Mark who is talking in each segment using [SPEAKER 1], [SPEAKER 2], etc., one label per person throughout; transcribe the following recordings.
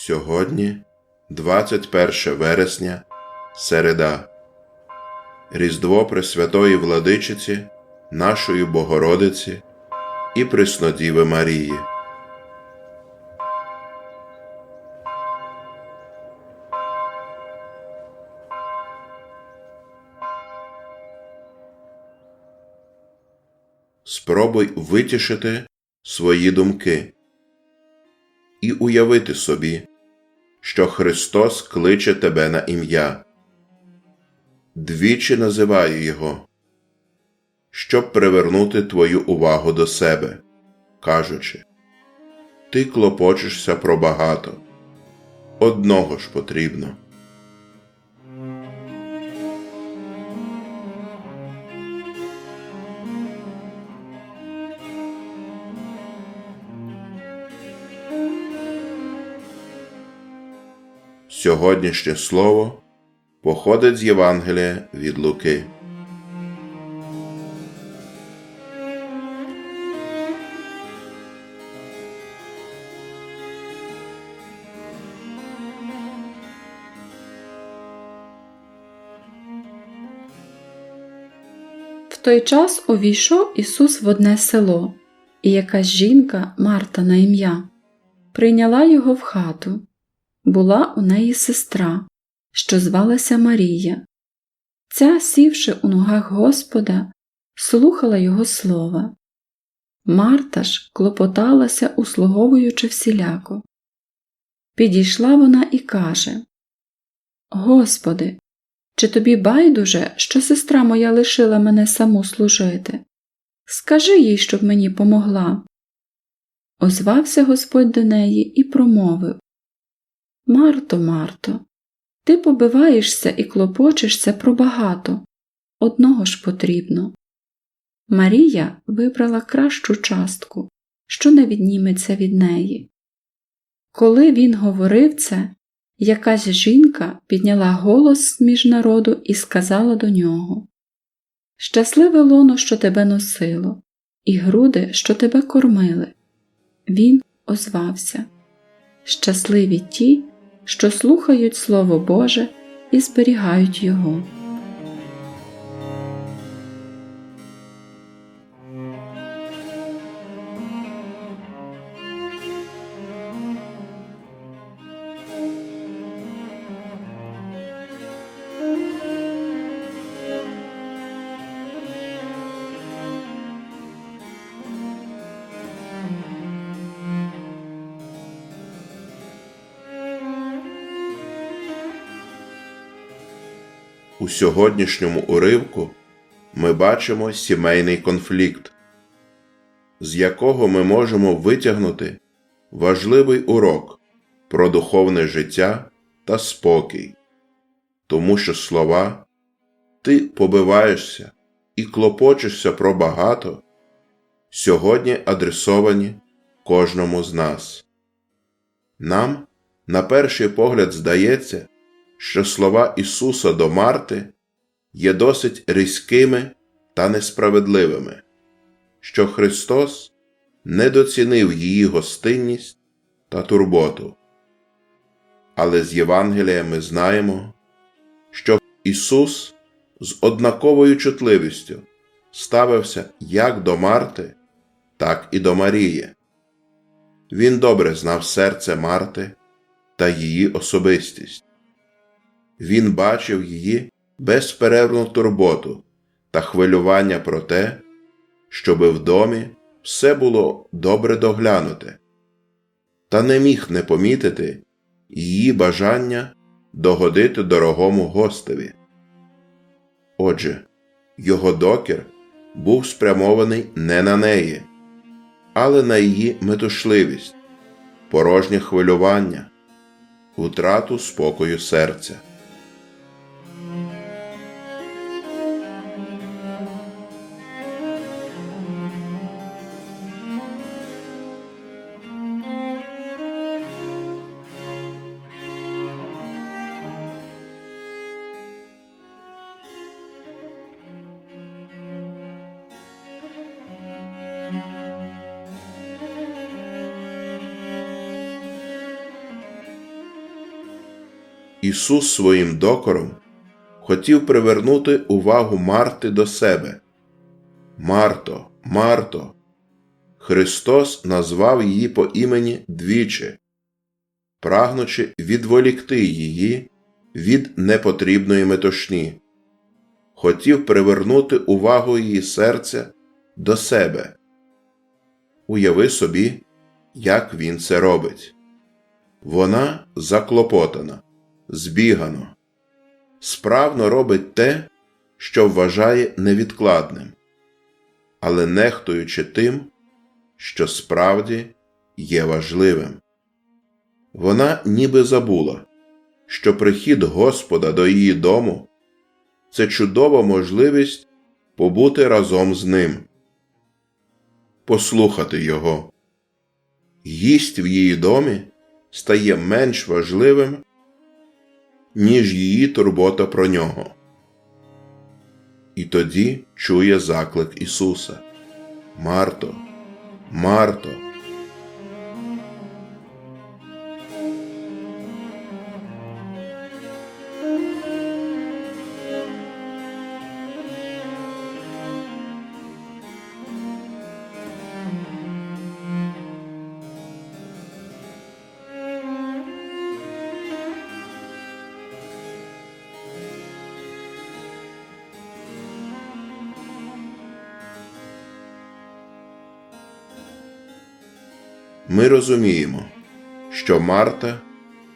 [SPEAKER 1] Сьогодні 21 вересня, середа, Різдво Пресвятої Владичиці, нашої Богородиці і Преснодіви Марії. Спробуй витішити свої думки і уявити собі, що Христос кличе тебе на ім'я, двічі називає Його, щоб привернути твою увагу до себе, кажучи, ти клопочешся про багато, одного ж потрібно. Сьогоднішнє слово походить з Євангелія від Луки.
[SPEAKER 2] В той час увійшов Ісус в одне село, і якась жінка, Марта на ім'я, прийняла його в хату. Була у неї сестра, що звалася Марія. Ця, сівши у ногах Господа, слухала його слова. Марта ж клопоталася, услуговуючи всіляко. Підійшла вона і каже Господи, чи тобі байдуже, що сестра моя лишила мене саму служити? Скажи їй, щоб мені помогла. Озвався Господь до неї і промовив Марто, Марто, ти побиваєшся і клопочешся про багато, одного ж потрібно. Марія вибрала кращу частку, що не відніметься від неї. Коли він говорив це, якась жінка підняла голос між народу і сказала до нього Щасливе лоно, що тебе носило, і груди, що тебе кормили. Він озвався Щасливі ті, що слухають Слово Боже і зберігають його.
[SPEAKER 1] У сьогоднішньому уривку ми бачимо сімейний конфлікт, з якого ми можемо витягнути важливий урок про духовне життя та спокій, тому що слова ти побиваєшся і клопочешся про багато сьогодні адресовані кожному з нас. Нам, на перший погляд, здається, що слова Ісуса до Марти є досить різкими та несправедливими, що Христос недоцінив її гостинність та турботу. Але з Євангелія ми знаємо, що Ісус з однаковою чутливістю ставився як до Марти, так і до Марії. Він добре знав серце Марти та її особистість. Він бачив її безперервну турботу та хвилювання про те, щоби в домі все було добре доглянуте, та не міг не помітити її бажання догодити дорогому гостеві. Отже, його докір був спрямований не на неї, але на її метушливість, порожнє хвилювання, втрату спокою серця. Ісус своїм докором хотів привернути увагу Марти до себе. Марто, Марто. Христос назвав її по імені двічі, прагнучи відволікти її від непотрібної метушні, хотів привернути увагу її серця до себе. Уяви собі, як він це робить. Вона заклопотана, збігано, справно робить те, що вважає невідкладним, але нехтуючи тим, що справді є важливим. Вона ніби забула, що прихід Господа до її дому це чудова можливість побути разом з ним, послухати Його. Їсть в її домі стає менш важливим, ніж її турбота про нього. І тоді чує заклик Ісуса Марто, Марто. Ми розуміємо, що Марта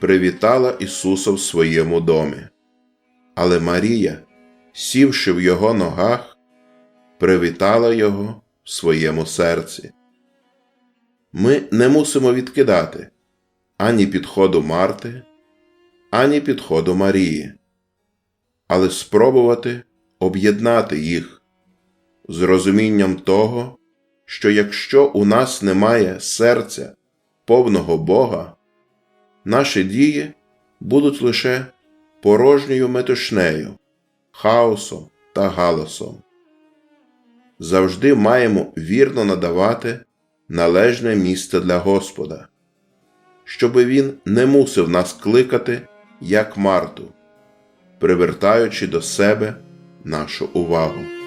[SPEAKER 1] привітала Ісуса в своєму домі, але Марія, сівши в його ногах, привітала Його в своєму серці. Ми не мусимо відкидати ані підходу Марти, ані підходу Марії, але спробувати об'єднати їх з розумінням того, що якщо у нас немає серця повного Бога, наші дії будуть лише порожньою метушнею, хаосом та галасом. Завжди маємо вірно надавати належне місце для Господа, щоби Він не мусив нас кликати, як Марту, привертаючи до себе нашу увагу.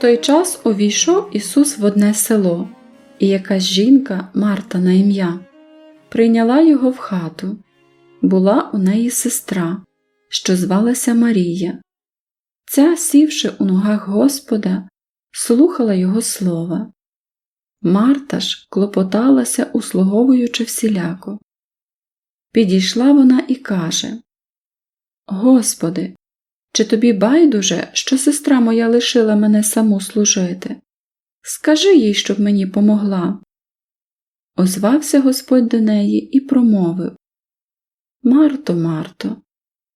[SPEAKER 2] Той час увійшов Ісус в одне село, і якась жінка, Марта на ім'я, прийняла його в хату. Була у неї сестра, що звалася Марія. Ця, сівши у ногах Господа, слухала його слова. Марта ж клопоталася, услуговуючи всіляко. Підійшла вона і каже Господи, чи тобі байдуже, що сестра моя лишила мене саму служити? Скажи їй, щоб мені помогла. Озвався Господь до неї і промовив Марто, Марто,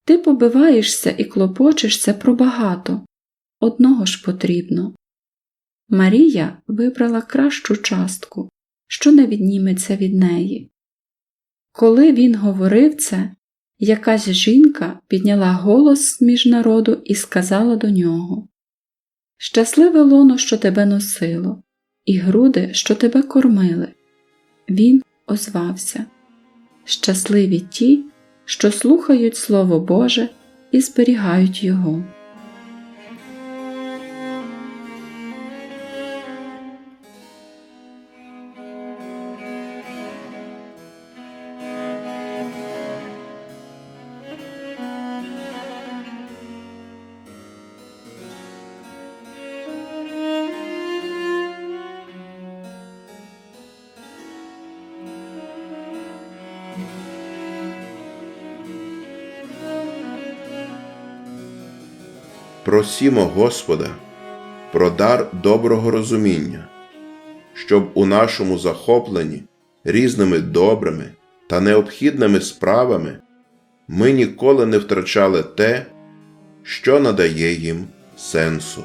[SPEAKER 2] ти побиваєшся і клопочешся про багато. Одного ж потрібно. Марія вибрала кращу частку, що не відніметься від неї. Коли він говорив це, якась жінка підняла голос між народу і сказала до нього Щасливе лоно, що тебе носило, і груди, що тебе кормили. Він озвався Щасливі ті, що слухають Слово Боже і зберігають його.
[SPEAKER 1] Просімо Господа про дар доброго розуміння, щоб у нашому захопленні різними добрими та необхідними справами ми ніколи не втрачали те, що надає їм сенсу.